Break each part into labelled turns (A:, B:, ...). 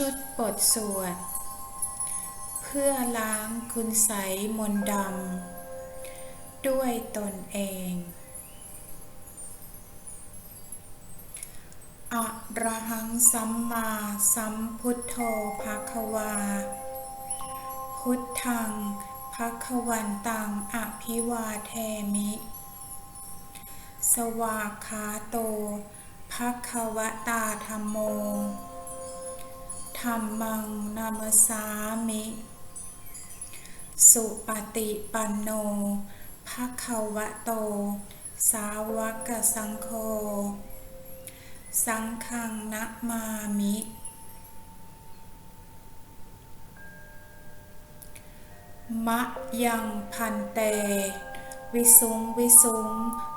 A: ชุดบทสวด เพื่อล้างคุณใสมนดำ ด้วยตนเองอะระหังสัมมาสัมพุทโธภาควา พุทธังภาควันตังอภิวาเทมิ สวากขาโตภาควตาธรรมโม ธรรมังนามสามิ สุปฏิปันโนภาคะวะโต สาวกสังโฆ สังฆังนะมามิ มะยังพันเต วิสุงวิสุง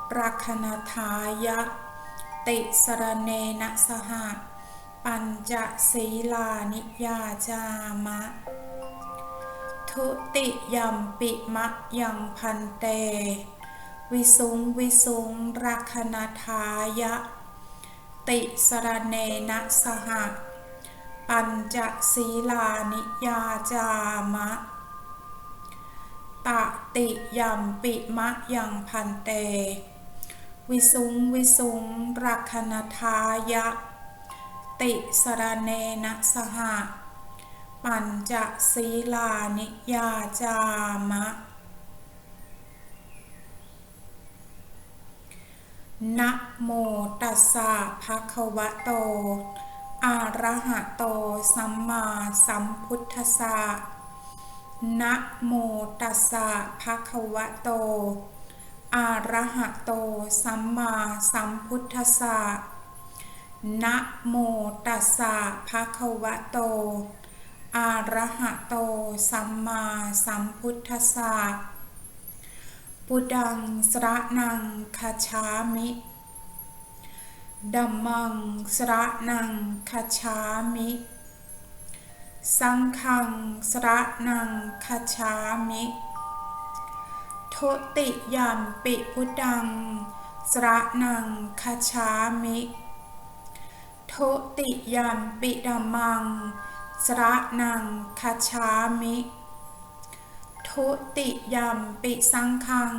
A: ปรัคณทายะ ติสรเนนะสหะ ปัญจศีลานิยาจามะ ทุติยัมปิมะยังพันเต วิสุงวิสุงรัคณทายะ ติสรเนนะสหะ ปัญจศีลานิยาจามะ ตติยัมปิมะยังพันเต วิสุงวิสุงรัคณทายะ ติสรเนนะสหะปัญจศีลานิยาจามะนะโมตัสสะภะคะวะโต อะระหะโต สัมมาสัมพุทธัสสะนะโมตัสสะภะคะวะโต อะระหะโต สัมมาสัมพุทธัสสะ นะโมตัสสะภะคะวะโต อะระหะโต สัมมาสัมพุทธัสสะปุดังสระนังคาชามิดัมมังสระนังคาชามิ สังฆังสระนังคาชามิโทติยัมปิพุดัง สระนังคาชามิ ทุติยัมปิดัมมัง สระนังคาชามิ ทุติยัมปิสังฆัง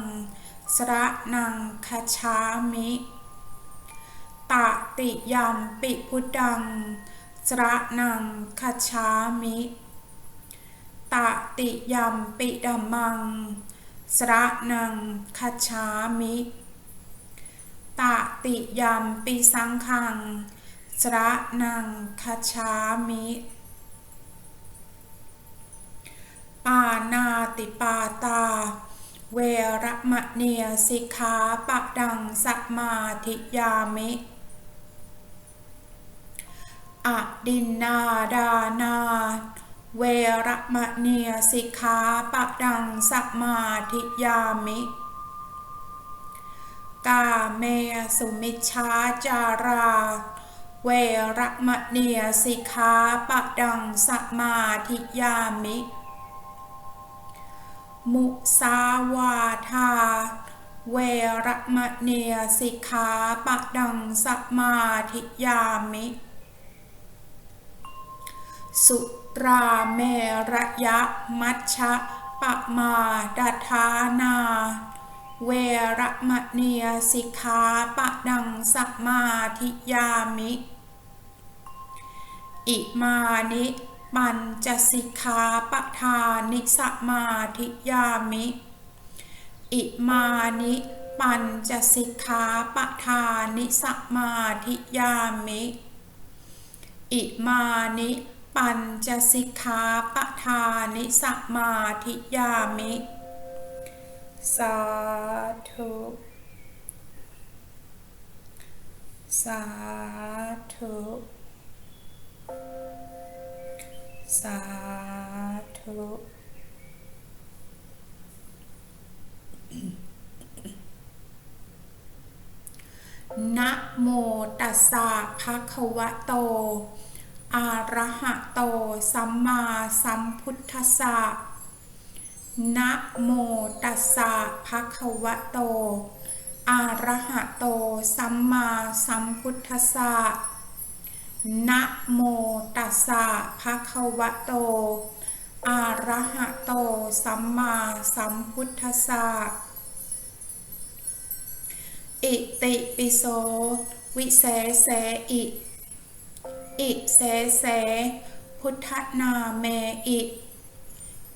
A: สระนังคาชามิตติยัมปิพุทธัง สระนังคาชามิตติยัมปิดัมมัง สระนังคาชามิตติยัมปิสังฆัง สระนังคาชามิ ปานาติปาตา เวรมะเนียสิกขาปะดังสัมมาทิยามิอดินนาดานา เวรมะเนียสิกขาปะดังสัมมาทิยามิกาเมสุมิชาจารา เวรมะเนียสิกขาปะดังสัมมาทิยามิ มุสาวาทา เวรมะเนียสิกขาปะดังสัมมาทิยามิ สุราเมระยะมัชชะปะมาดัทานา เวรมะเนียสิกขาปะดังสัมมาทิยามิ อิมานิปัญจสิกขาปทานิสัมาธิยามิ อิมานิปัญจสิกขาปทานิสัมาธิยามิ อิมานิปัญจสิกขาปทานิสัมาธิยามิ สาธุสาธุสาธุนะโมตัสสะภะคะวะโต อะระหะโต สัมมาสัมพุทธัสสะ นะโมตัสสะภะคะวะโต อะระหะโต สัมมาสัมพุทธัสสะนะโมตัสสะภะคะวะโต อะระหะโต สัมมาสัมพุทธัสสะอิติปิโส วิเศษเสอิ อิเสเส พุทธนาเมอิ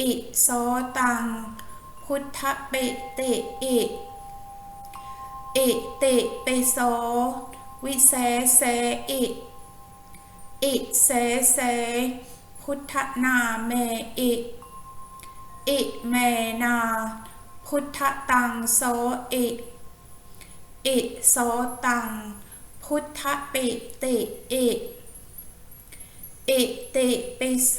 A: อิโสตัง พุทธเปติอิอิติปิโส วิเศษเสอิอิเสเส พุทธนาเมอิอิเมนา พุทธตังโสอิอิโสตัง พุทธปิติอิอิติปิโส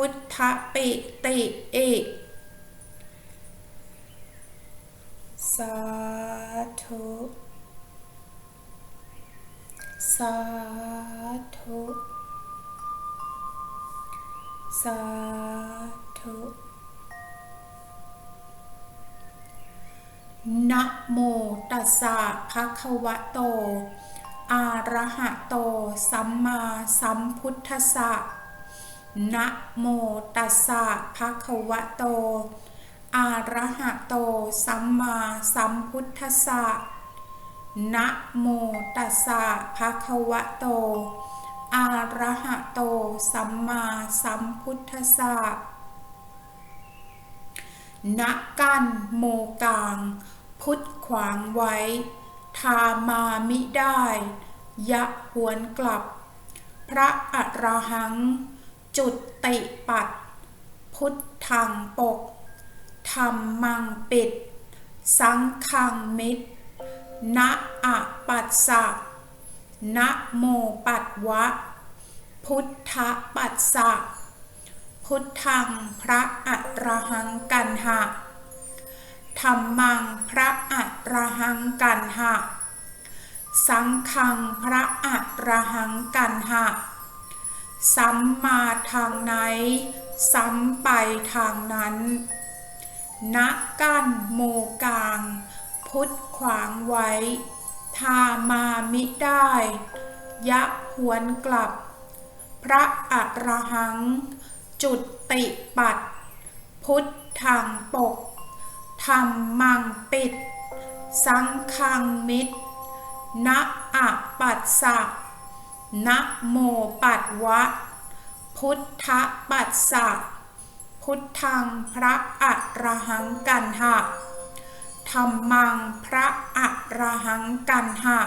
A: พุทธปิติอิสาธุสาธุสาธุนะโมตัสสะภะคะวะโต อะระหะโต สัมมาสัมพุทธัสสะ นะโมตัสสะภะคะวะโต อะระหะโต สัมมาสัมพุทธัสสะนะโมตัสสะภะคะวะโต อะระหะโต สัมมาสัมพุทธัสสะณกันโมกางพุทธขวางไว้ ทามามิได้ ยะหวนกลับ พระอรหัง จุดติปัด พุทธังปก ธรรมังปิด สังขังมิตรนะอะปัสสะนะโมปัดวะ พุทธปัสสะพุทธังพระอระหังกันหะธรรมังพระอระหังกันหะ สังฆังพระอระหังกันหะ สัมมาทางไหนสัมไปทางนั้นณกั้นโมกลาง พุทธขวางไว้ทามามิได้ ยะหวนกลับ พระอรหัง จุดติปัด พุทธังปกธรรมมังปิด สังฆังมิตรนะอะปัสสะ นะโมปัดวะ พุทธปัสสะ พุทธังพระอรหังกันหะธรรมังพระอรหังกันหะ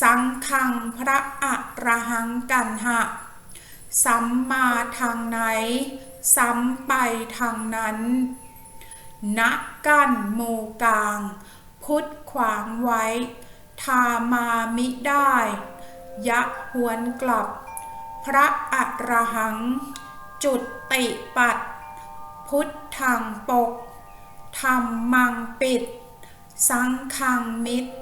A: สังฆังพระอรหังกันหะ สัมมาทางไหน สัมไปทางนั้นนักกั้นโมกลาง พุทธขวางไว้ ทามามิได้ ยะหวนกลับ พระอระหัง จุดติปัด พุทธังปก ธรรมังปิด สังฆังมิตร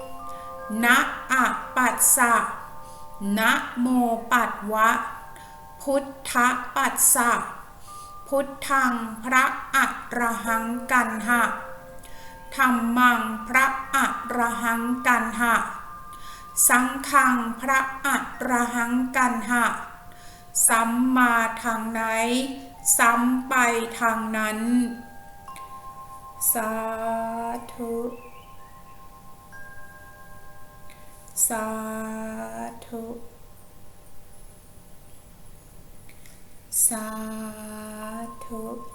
A: นะอะปัสสะนะโมปัดวะ พุทธปัสสะพุทธังพระอระหังกันหะธรรมังพระอระหังกันหะ สังฆังพระอัรหังกันหะ สัมมาทางไหน สัมไปทางนั้น สาธุ สาธุ สาธุ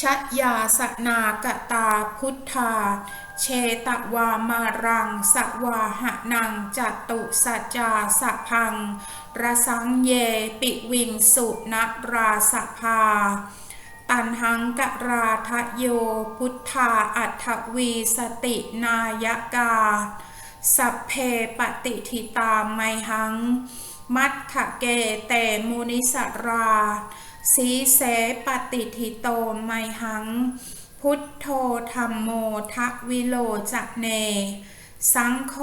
A: ชยาสนากตาพุทธา เชตวามารัง สวาหนังจตุสัจจาสพัง ระสังเยปิวิงสุนราสภา ตันหังกะราทะโยพุทธาอัฏฐวีสตินายกา สัพเพปฏิทิตาไมหัง มัทขะเกเตมุนิสรา สีเสปฏิทิโตไมหัง พุทโธธรรมโมทะวิโลจะเน สังโฆ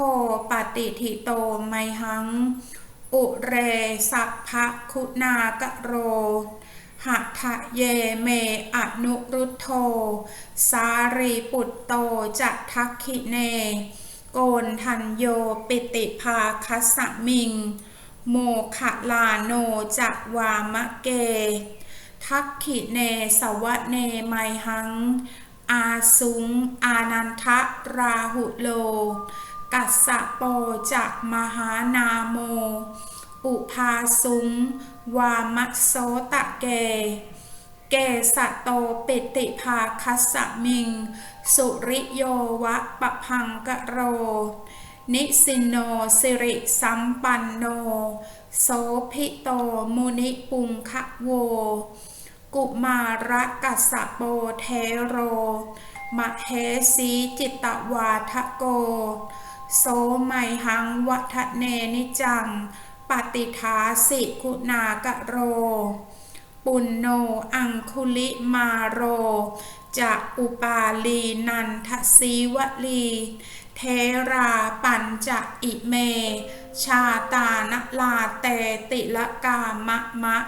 A: ปฏิทิโตไมหัง อุเรสัพพคุณากะโรหัทะเยเมอนุรุโธสารีปุตโตจะทักขิเน โกนทันโยปิติภาคัสมิง โมขลาโนจะวามะเก ทักขิเนสวะเนไมหัง อาสุง อานันทะราหุโล กัสสะโปจักมหานาโม อุพาสุง วามะโสตะเก เกสะโตปิติภาคัสสะมิง สุริโยวะปะพังกะโร นิสินโนสิริสัมปันโนโสภิโตมุนิปุงคะโว กุมารกัสโปเทโรมะเฮสีจิตตวาทะโก โสไมหังวัฒเนนิจัง ปฏิทาสิคุณากะโร ปุณโนอังคุลิมาโร จะอุปาลีนันทสีวลี เทราปัญจะอิเม ชาตานลาเตติละกามะมะ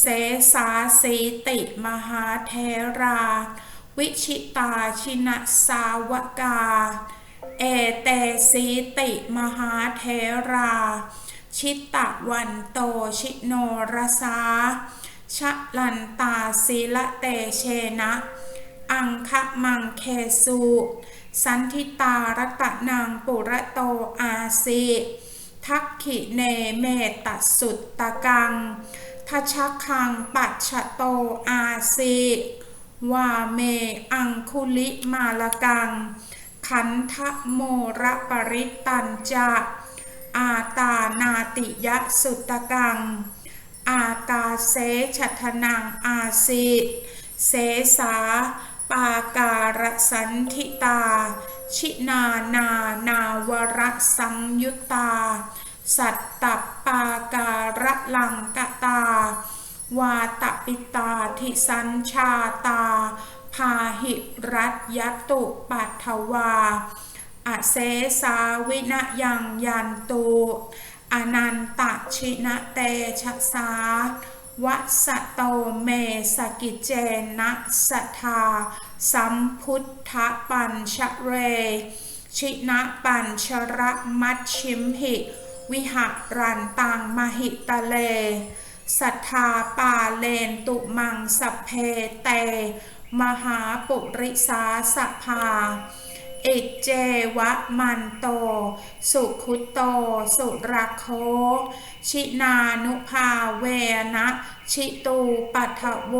A: เสสาสีติมหาเทรา วิชิตาชินสาวกา เอเตสีติมหาเทรา ชิตตะวันโตชิโนรสาชะลันตาศีละเตเชนะ อังคะมังเคสุสันทิตารตะนางปุระโตอาสิทักขิเนเมตสุตตะกัง ชคังปัจฉโตอาสิวาเมอังคุลิมาลกัง ขันทะโมระปริตตันจะอาตานาติยะสุตตะกัง อากาเสชัทนังอาสิเสสาปาการสันทิตา ชินานา นาวรสังยุตตา สัตตปาการะลังกตา วาตปิตาทิสัญชาตา พาหิรัตยตุปัทวา อเสสาวินยังยันตุอนันตชินะเตชะสาวัสโตเมสกิจเจนะสัทธาสัมพุทธปัญชเร ชินะปัญชระมัชชิมหิ วิหารันตังมหิตะเล สัทธาปาเลนตุมังสพเพเต มหาปุริสาสภาเอกเจวะมันโต สุขุโต สุรโค ชินานุภาเวนะ ชิตูปัทโว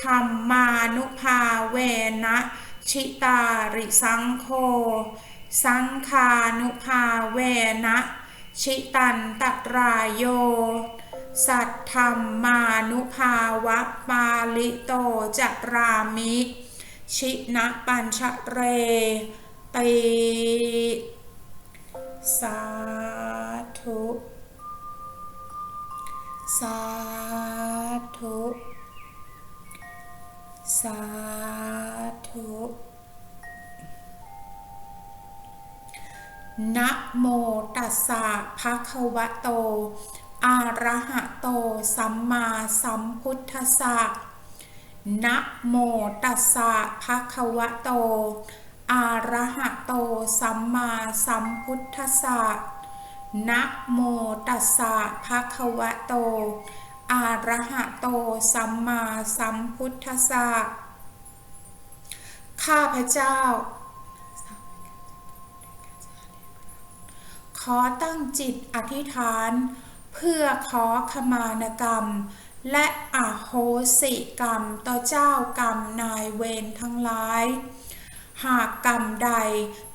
A: ธรรมานุภาเวนะ ชิตาริสังโฆสังคานุภาเวนะ ชิตันตรายโย สัทธรรมานุภาวะปาลิโตจรามิ ชินะปัญชเรติสาธุ สาธุ สาธุ นะโมตัสสะภะคะวะโต อะระหะโต สัมมาสัมพุทธัสสะนะโมตัสสะภะคะวะโต อะระหะโต สัมมาสัมพุทธัสสะนะโมตัสสะภะคะวะโต อะระหะโต สัมมาสัมพุทธัสสะข้าพเจ้า ขอตั้งจิตอธิษฐาน เพื่อขอขมานกรรม และอโหสิกรรมต่อเจ้ากรรมนายเวรทั้งหลาย หากกรรมใด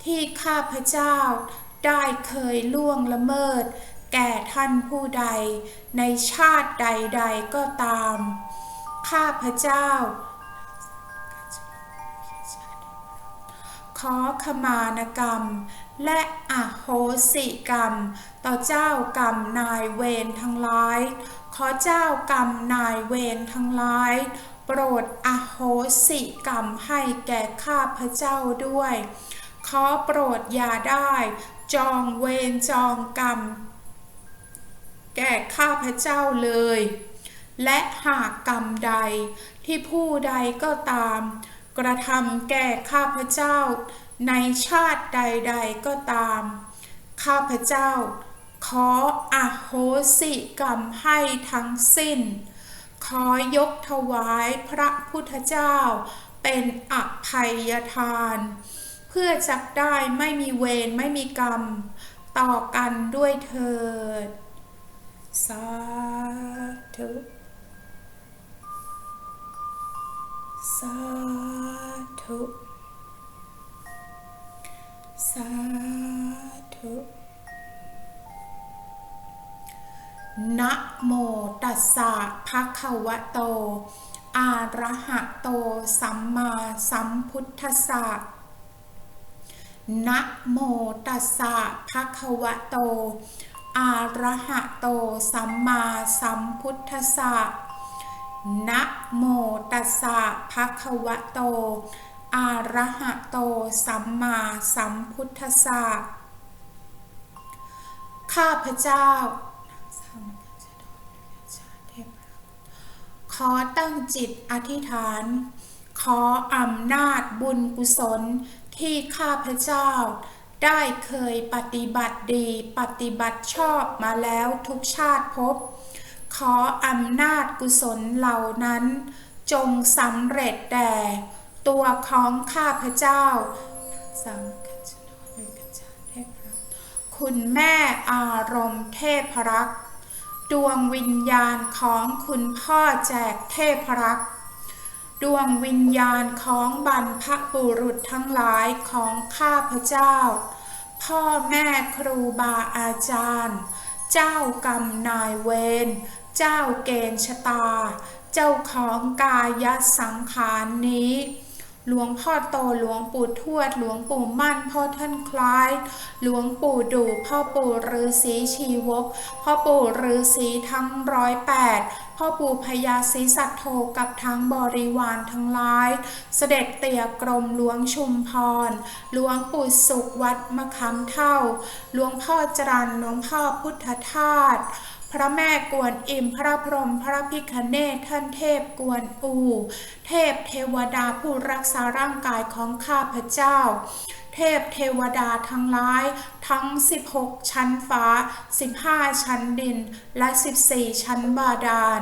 A: ที่ข้าพเจ้าได้เคยล่วงละเมิด แก่ท่านผู้ใด ในชาติใดๆก็ตาม ข้าพเจ้า ขอขมานกรรม และอโหสิกรรม ต่อเจ้ากรรมนายเวรทั้งหลาย ขอเจ้ากรรมนายเวรทั้งหลาย โปรดอโหสิกรรมให้แก่ข้าพเจ้าด้วย ขอโปรดอย่าได้ จองเวรจองกรรม แก่ข้าพเจ้าเลย และหากกรรมใดที่ผู้ใดก็ตาม กระทำแก่ข้าพเจ้า ในชาติใด ๆก็ตาม ข้าพเจ้า ขออโหสิกรรมให้ทั้งสิ้น ขอยกถวายพระพุทธเจ้า เป็นอภัยทาน เพื่อจักได้ไม่มีเวรไม่มีกรรม ต่อกันด้วยเถิด สาธุ สาธุ สาธุ นะโมตัสสะภะคะวะโต อะระหะโต สัมมาสัมพุทธัสสะนะโมตัสสะภะคะวะโต อะระหะโต สัมมาสัมพุทธัสสะ นะโมตัสสะภะคะวะโต อะระหะโต สัมมาสัมพุทธัสสะ ข้าพเจ้า ขอตั้งจิตอธิษฐาน ขออำนาจบุญกุศลที่ข้าพเจ้าได้เคยปฏิบัติดีปฏิบัติชอบมาแล้วทุกชาติภพ ขออำนาจกุศลเหล่านั้น จงสำเร็จแด่ตัวของข้าพเจ้าสังฆชนด้วยกัญชาเทพรักคุณแม่อารมณ์เทพรักดวงวิญญาณของคุณพ่อแจกเทพรักดวงวิญญาณของบรรพบุรุษทั้งหลายของข้าพเจ้า พ่อแม่ครูบาอาจารย์ เจ้ากรรมนายเวร เจ้าเกณฑ์ชะตา เจ้าของกายสังขารนี้หลวงพ่อโตหลวงปู่ทวด หลวงปู่มั่นพ่อท่านคล้าย หลวงปู่ดูพ่อปู่ฤาษีชีวก พ่อปู่ฤาษีทั้งร้อยแปดพ่อปู่พญาศรีสัตโธกับทั้งบริวารทั้งหลาย เสด็จเตี่ยกรมหลวงชุมพร หลวงปู่สุขวัดมะขามเท่า หลวงพ่อจรันหลวงพ่อพุทธทาส พระแม่กวนอิมพระพรหมพระพิคเนศท่านเทพกวนอู เทพเทวดาผู้รักษาร่างกายของข้าพเจ้า เทพเทวดาทั้งหลาย ทั้ง 16 ชั้นฟ้า 15 ชั้นดิน และ 14 ชั้นบาดาล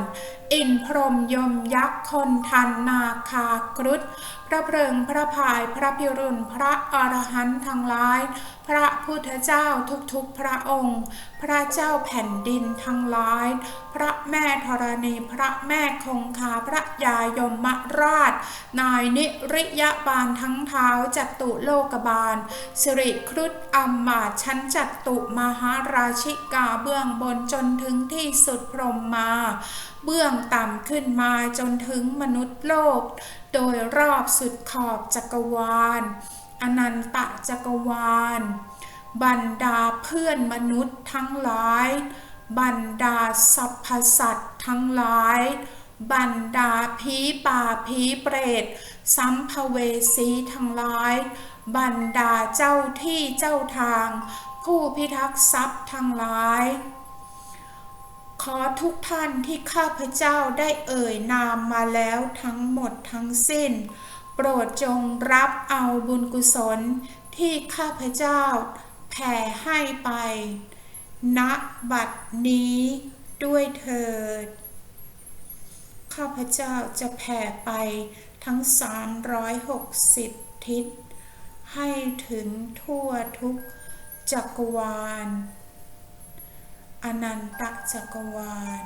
A: อินพรมยมยักษ์คนทันนาคากรุฑพระเพลิงพระพายพระพิรุณพระอรหันต์ทั้งหลาย พระพุทธเจ้าทุกๆพระองค์ พระเจ้าแผ่นดินทั้งหลาย พระแม่ธรณีพระแม่คงคาพระยายมราช นายนิริยบาลทั้งเท้าจัตุโลกบาล สิริครุฑอัมมาชั้นจัตุมหาราชิกาเบื้องบนจนถึงที่สุดพรมมา เบื้องต่ำขึ้นมาจนถึงมนุษย์โลก โดยรอบสุดขอบจักรวาล อนันตจักรวาล บรรดาเพื่อนมนุษย์ทั้งหลาย บรรดาสรรพสัตว์ทั้งหลาย บรรดาผีป่าผีเปรตสัมภเวสีทั้งหลาย บรรดาเจ้าที่เจ้าทาง ผู้พิทักษ์ทรัพย์ทั้งหลาย ขอทุกท่านที่ข้าพเจ้าได้เอ่ยนามมาแล้วทั้งหมดทั้งสิ้น โปรดจงรับเอาบุญกุศลที่ข้าพเจ้าแผ่ให้ไป ณ บัดนี้ด้วยเถิด ข้าพเจ้าจะแผ่ไปทั้ง 360 ทิศ ให้ถึงทั่วทุกจักรวาล อนันตจักรวาล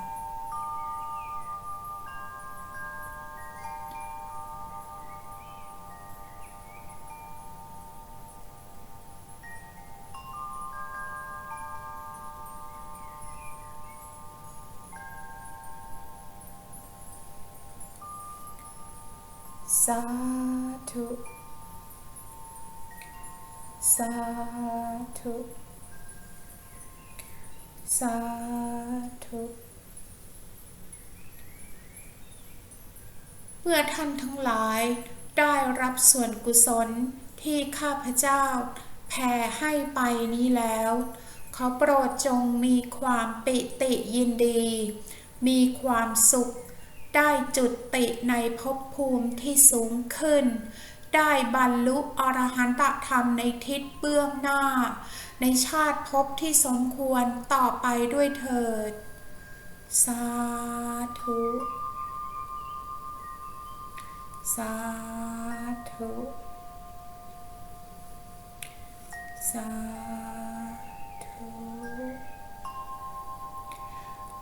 A: สาธุ สาธุ สาธุเมื่อท่านทั้งหลายได้รับส่วนกุศลที่ข้าพเจ้าแผ่ให้ไปนี้แล้วขอโปรดจงมีความปิติยินดี มีความสุข ได้จุดติในภพภูมิที่สูงขึ้น ได้บรรลุอรหันตธรรมในทิศเบื้องหน้า ในชาติภพที่สมควรต่อไปด้วยเถิด สาธุ สาธุ สาธุ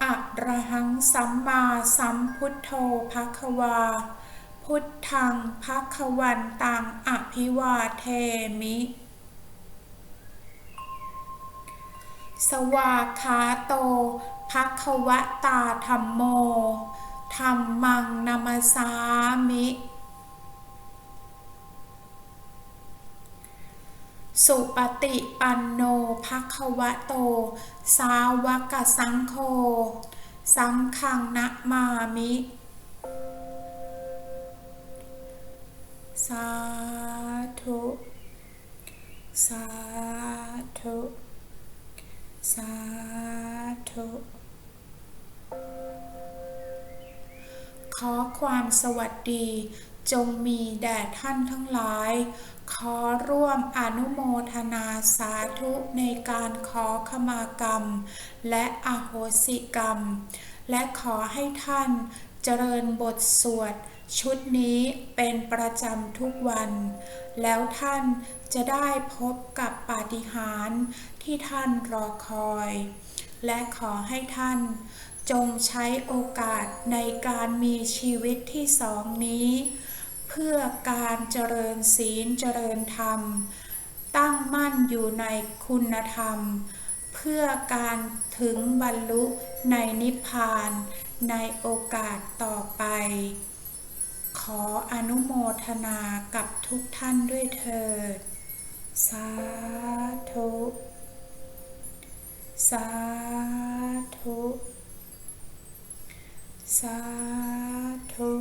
A: อะระหังสัมมาสัมพุทโธภะคะวา พุทธังภะคะวันตังอภิวาเทมิ สวากขาโตภะควะตาธัมโมธัมมังนามาสามิ สุปฏิปันโนภะควะโต สาวกสังโฆ สังฆังนะมามิ สาธุ สาธุ สาธุขอความสวัสดีจงมีแด่ท่านทั้งหลาย ขอร่วมอนุโมทนาสาธุในการขอขมากรรม และอโหสิกรรม และขอให้ท่านเจริญบทสวด ชุดนี้เป็นประจำทุกวัน แล้วท่านจะได้พบกับปาฏิหาริย์ที่ท่านรอคอย และขอให้ท่านจงใช้โอกาสในการมีชีวิตที่สองนี้ เพื่อการเจริญศีลเจริญธรรม ตั้งมั่นอยู่ในคุณธรรม เพื่อการถึงบรรลุในนิพพานในโอกาสต่อไป ขออนุโมทนากับทุกท่านด้วยเถิด สาธุ สาธุ สาธุ